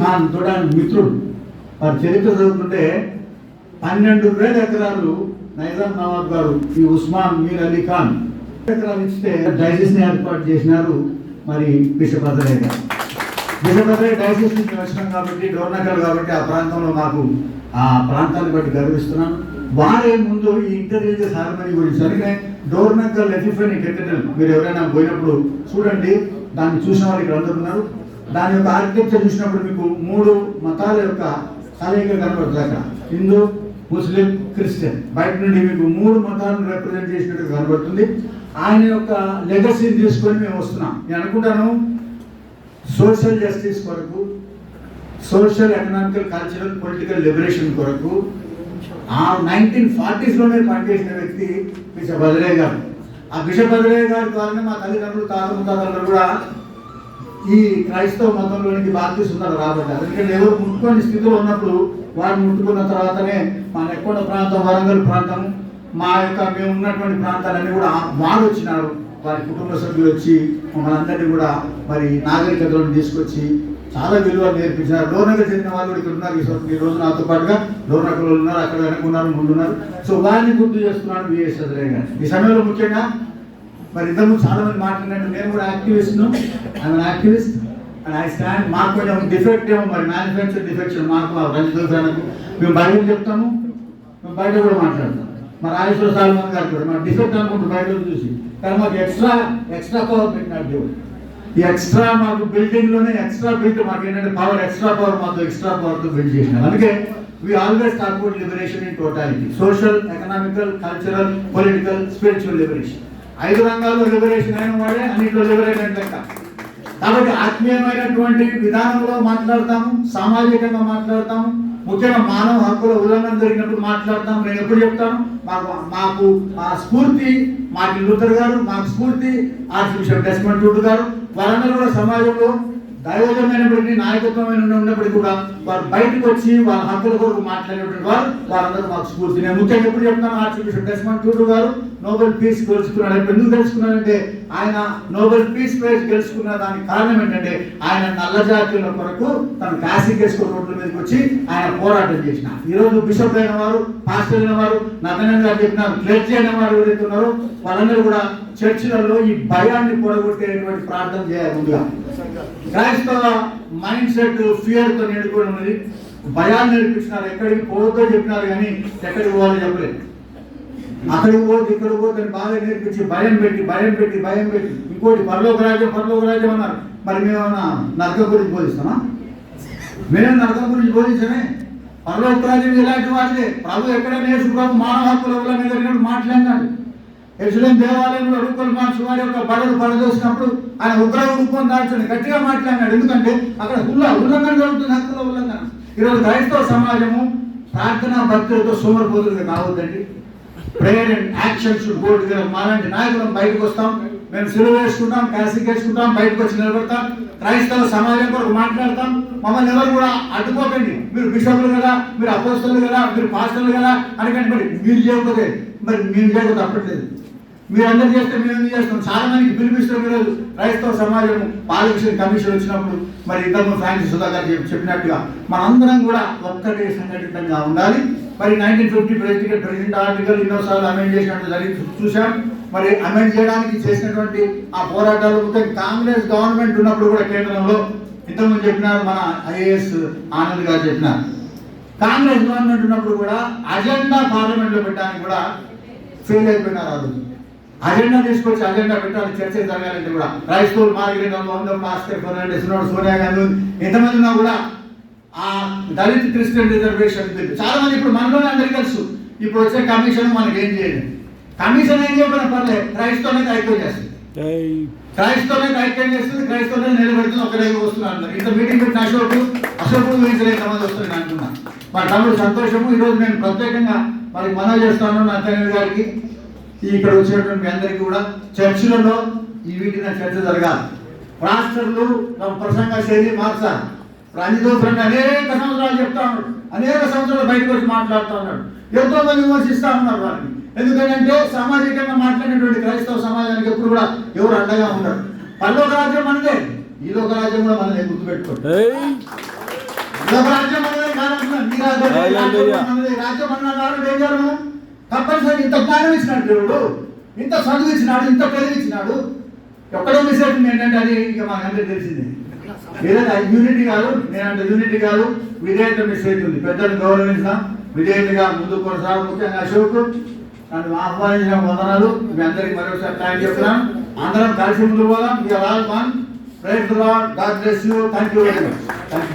ఖాన్ చూడడానికి మిత్రుడు. వారి చరిత్ర చదువుతుంటే పన్నెండు వేల ఎకరాలు నైజాం నవాబ్ గారు ఈ ఉస్మాన్ మీర్ అలీ ఖాన్. ఎకరాలు ఇస్తే డైజెస్ని ఏర్పాటు చేసినారు మరి బిషప్ అదరే గారు. బిషప్ డైజెస్ నుంచి వచ్చినాం కాబట్టి డోర్నకల్ కాబట్టి ఆ ప్రాంతంలో మాకు ఆ ప్రాంతాన్ని బట్టి గర్విస్తున్నాను. వారే ముందు ఈ ఇంటర్వ్యూజెస్ హార్మనీ గురించి అందుకనే డోర్నకల్ ఎఫిఫెనీ కెథడ్రల్ మీరు ఎవరైనా పోయినప్పుడు చూడండి దాన్ని చూసిన వాళ్ళు ఇక్కడ అందరు ఉన్నారు. దాని యొక్క ఆర్కిటెక్చర్ చూసినప్పుడు మీకు మూడు మతాల యొక్క కలయిక కనబడుతుంది అక్కడ. హిందూ ముస్లిం క్రిస్టియన్. బయట నుండి మీకు మూడు మతాలను రిప్రజెంట్ చేసినట్టు కనబడుతుంది. ఆయన యొక్క లెగసీని తీసుకొని మేము వస్తున్నాం. నేను అనుకుంటాను సోషల్ జస్టిస్ కొరకు social economical cultural political liberation కొరకు ఆ నైన్టీన్ ఫార్టీస్లోనే పనిచేసిన వ్యక్తి బిషప్ బద్రే గారు. ఆ బిషప్ బద్రే గారి ద్వారానే మా తల్లిదండ్రులు తాత ముత్తాతలు కూడా ఈ క్రైస్తవ మతంలోనికి బాధ్యస్తున్నారు రాబడ్డారు. ఎందుకంటే ఎవరు ముట్టుకొని స్థితిలో ఉన్నప్పుడు వారు ముట్టుకున్న తర్వాతనే మన ఎక్కువ ప్రాంతం వరంగల్ ప్రాంతం మా యొక్క మేము ఉన్నటువంటి ప్రాంతాలన్నీ కూడా వాళ్ళు వచ్చినారు. వారి కుటుంబ సభ్యులు వచ్చి మమ్మల్ని అందరినీ కూడా మరి నాగరికతలను తీసుకొచ్చి చాలా విలువ నేర్పించినారు. లోనగర్ చెందిన వాళ్ళు కూడా ఇక్కడ ఉన్నారు. ఈ రోజు నాతో పాటుగా డోర్నగర్లో ఉన్నారు అక్కడ వెనక ఉన్నారు ముందున్నారు. సో వారిని గుర్తు చేస్తున్నాను విఎస్ చంద్రయ్య గారు. ఈ సమయంలో ముఖ్యంగా మరి ఇద్దరు చాలా మంది మాట్లాడినట్టు నేను కూడా activist I'm activist and I stand మాకు కొంచెం డిఫెక్ట్ ఏమో మరి మ్యానుఫ్యాక్చర్ డిఫెక్షన్ మాకు మా రంజిత్ మేము బయట చెప్తాము? మేము బయట కూడా మాట్లాడతాం. మరి రాజేశ్వర సాల్మన్ గారు కూడా మా డిఫెక్ట్ అనుకుంటూ బయట చూసి కానీ మాకు ఎక్స్ట్రా ఎక్స్ట్రా పవర్ పెట్టినాడు దేవుడు. ఈ ఎక్స్ట్రా మాకు బిల్డింగ్లోనే ఎక్స్ట్రా బిల్డ్ మాకు ఏంటంటే పవర్ ఎక్స్ట్రా పవర్ మాకు ఎక్స్ట్రా పవర్తో బిల్డ్ చేసినాం అందుకే we always talk about liberation in totality social economical cultural political spiritual liberation ఐదు రంగాల్లో లిబరేషన్ అయిన వాడే అన్నింటిలో లిబరేషన్ లెక్క. కాబట్టి ఆత్మీయమైనటువంటి విధానంలో మాట్లాడతాము సామాజికంగా మాట్లాడతాము ముఖ్యంగా మానవ హక్కుల ఉల్లంఘన జరిగినప్పుడు మాట్లాడతాం నేను ఎప్పుడు చెప్తాను? మాకు మాకు మా స్ఫూర్తి మార్టిన్ లూథర్ గారు మాకు స్ఫూర్తి ఆర్చ్ బిషప్ డెస్మండ్ టూడ్ గారు. వారందరూ కూడా సమాజంలో దైవజమైనప్పటికీ నాయకత్వమైన ఉన్నప్పటికీ కూడా వారు బయటకు వచ్చి వాళ్ళ హక్కుల కొరకు మాట్లాడేటువంటి వారు వారందరూ మాకు స్ఫూర్తి. నేను ముఖ్యంగా ఎప్పుడు చెప్తాను ఆర్చిబిషప్ డెస్మండ్ టూటు గారు నోబెల్ పీస్ గెలుచుకున్నాడు. ఎందుకు గెలుచుకున్నాడంటే ఆయన నోబెల్ పీస్ ప్రైజ్ గెలుచుకున్న దానికి కారణం ఏంటంటే ఆయన నల్ల జాతీయుల కొరకు తన కేసుకు రోడ్ల మీదకి వచ్చి ఆయన పోరాటం చేసిన ఈ రోజు బిషప్ అయిన వారు పాస్టర్ అయిన వారు నతనన్ గారు చెప్పిన క్లెర్జీ అయిన వారు ఎవరైతే ఉన్నారో వాళ్ళందరూ కూడా చర్చిలలో ఈ భయాన్ని పొడగొట్టేటువంటి ప్రార్థన చేయాలి ముందుగా. క్రైస్తవ మైండ్ సెట్ ఫియర్తో నిండుకొని ఉన్నది. భయాన్ని నేర్పించినారు ఎక్కడికి పోవద్దో చెప్పినారు కానీ ఎక్కడికి పోవాలో చెప్పలేదు. అక్కడికి పోతే ఇక్కడ పోతే బాగా నేర్పించి భయం పెట్టి భయం పెట్టి భయం పెట్టి ఇంకోటి పరలోక రాజ్యం పరలోక రాజ్యం అన్నారు. మరి మేమన్నా నరకం గురించి బోధిస్తామా? మేము నరకం గురించి బోధించమే? పరలోక రాజ్యం ఇలాంటి వాటిదే? ప్రభు ఎక్కడ యేసు మానవ హక్కుల వల్ల మీద మాట్లాడాలి మాట్లాడినాడు. ఎరుసలేం దేవాలయంలో రూపల్ మార్చు వారి యొక్క బడలు పడదోసినప్పుడు ఆయన ఉగ్ర రూపం గట్టిగా మాట్లాడినాడు. ఎందుకంటే అక్కడ ఉల్ల ఉల్లంఘన జరుగుతుంది హక్కుల ఉల్లంఘన. ఈరోజు క్రైస్తవ సమాజము ప్రార్థనా భక్తులతో సోమరిపోతులుగా కావద్దండి. Prayer and action should go together మాలాంటి నాయకులం బయటకు వస్తాం. మేము సిలువ వేసుకుంటాం క్యాసిక్ వేసుకుంటాం బయటకు వచ్చి నిలబడతాం. క్రైస్తవ సమాజం కొరకు మాట్లాడతాం. మమ్మల్ని ఎవరు కూడా అడ్డుకోకండి. మీరు బిషపులు కదా మీరు అపోస్తులు కదా మీరు పాస్టర్లు కదా అనకండి మరి మీరు చేయకపోతే మరి మీరు చేయకపోతే అప్పట్లేదు మీరు అందరు చేస్తే మేము ఎందుకు చేస్తాం? చాలా మందికి పిలిపిస్తాం ఈరోజు క్రైస్తవ సమాజం పాలకమిషన్ కమిషన్ వచ్చినప్పుడు మరి ఇంతకు ఫ్రాన్సిస్ సుధాకర్ చెప్పి- చెప్పినట్టుగా మనందరం కూడా ఒక్కటే సంఘటితంగా ఉండాలి. మరి nineteen fifty president president article ఎన్నోసార్లు అమెండ్ చేసినట్టు జరిగి చూసాం మరి అమెండ్ చేయడానికి చేసినటువంటి ఆ పోరాటాలు ముఖ్యంగా కాంగ్రెస్ గవర్నమెంట్ ఉన్నప్పుడు కూడా కేంద్రంలో ఇంతకుముందు చెప్పినారు మన ఐఏఎస్ ఆనంద్ గారు చెప్పినారు. కాంగ్రెస్ గవర్నమెంట్ ఉన్నప్పుడు కూడా అజెండా పార్లమెంట్లో పెట్టడానికి కూడా ఫెయిల్ అయిపోయినారు ఆ రోజు. అజెండా తీసుకొచ్చి అజెండా పెట్టాలి చర్చ జరగాలంటే కూడా. క్రైస్తవులు మార్గరెడ్డి మోహన్ మాస్టర్ ఫెర్నాండెస్ ఉన్నాడు సోనియా గాంధీ. ఎంతమంది ఉన్నా కూడా ఆ దళిత్ క్రిస్టియన్ రిజర్వేషన్ చాలా మంది ఇప్పుడు మనలోనే అందరికీ తెలుసు. ఇప్పుడు వచ్చే కమిషన్ మనకి ఏం చేయలేదు. కమిషన్ ఏం చేయకపోయినా పర్లేదు. క్రైస్తవులకి ఐక్యం చేస్తుంది. క్రైస్తవులకి ఐక్యం చేస్తుంది క్రైస్తవులకి నిలబెడుతుంది. ఒక దగ్గర వస్తున్నారు ఇంత మీటింగ్ పెట్టిన అశోక్ అశోక్ గురించి ఎంతమంది వస్తుంది అంటున్నా. మా తమ్ముడు సంతోషము. ఈరోజు నేను ప్రత్యేకంగా మరి మనవి చేస్తాను నా తండ్రి గారికి. ఇక్కడ వచ్చినటువంటి మీ అందరికీ కూడా చర్చిలలో ఈ వీటిన చర్చ జరగాలి. పాస్టర్లు తమ ప్రసంగ శైలి మార్చాలి. రంజితో ఫ్రెండ్ అనేక సంవత్సరాలు చెప్తా ఉన్నాడు. అనేక సంవత్సరాలు బయటకు వచ్చి మాట్లాడుతూ ఉన్నాడు. ఎంతో మంది విమర్శిస్తా ఉన్నారు వారిని. ఎందుకంటే సామాజికంగా మాట్లాడినటువంటి క్రైస్తవ సమాజానికి ఎప్పుడు కూడా ఎవరు అండగా ఉండరు. పల్లొక రాజ్యం మనదే. ఈ లోక రాజ్యం కూడా మనదే గుర్తుపెట్టుకోండి. రాజ్యం అనేది కాదంటున్నాను. మీ రాజ్యం, ఏం చేయాలి? తప్పనిసరి ఇంత జ్ఞానం ఇచ్చినాడు దేవుడు. ఇంత చదువు ఇచ్చినాడు ఇంత తెలివి ఇచ్చినాడు. ఎక్కడో మిస్ అవుతుంది ఏంటంటే అది ఇక మాకందరికీ తెలిసింది. ఏదైనా యూనిటీ కాదు నేనంటే యూనిటీ కాదు విధేయత మిస్ అవుతుంది. పెద్దలు గౌరవించిన విధేయతగా ముందు కొనసాగు. ముఖ్యంగా అశోక్ నన్ను ఆహ్వానించిన వందనాలు. మీ అందరికి మరొకసారి థ్యాంక్ చెప్తున్నాను అందరం కలిసి ముందు పోదాం. ఇక all one praise God bless you thank you very much thank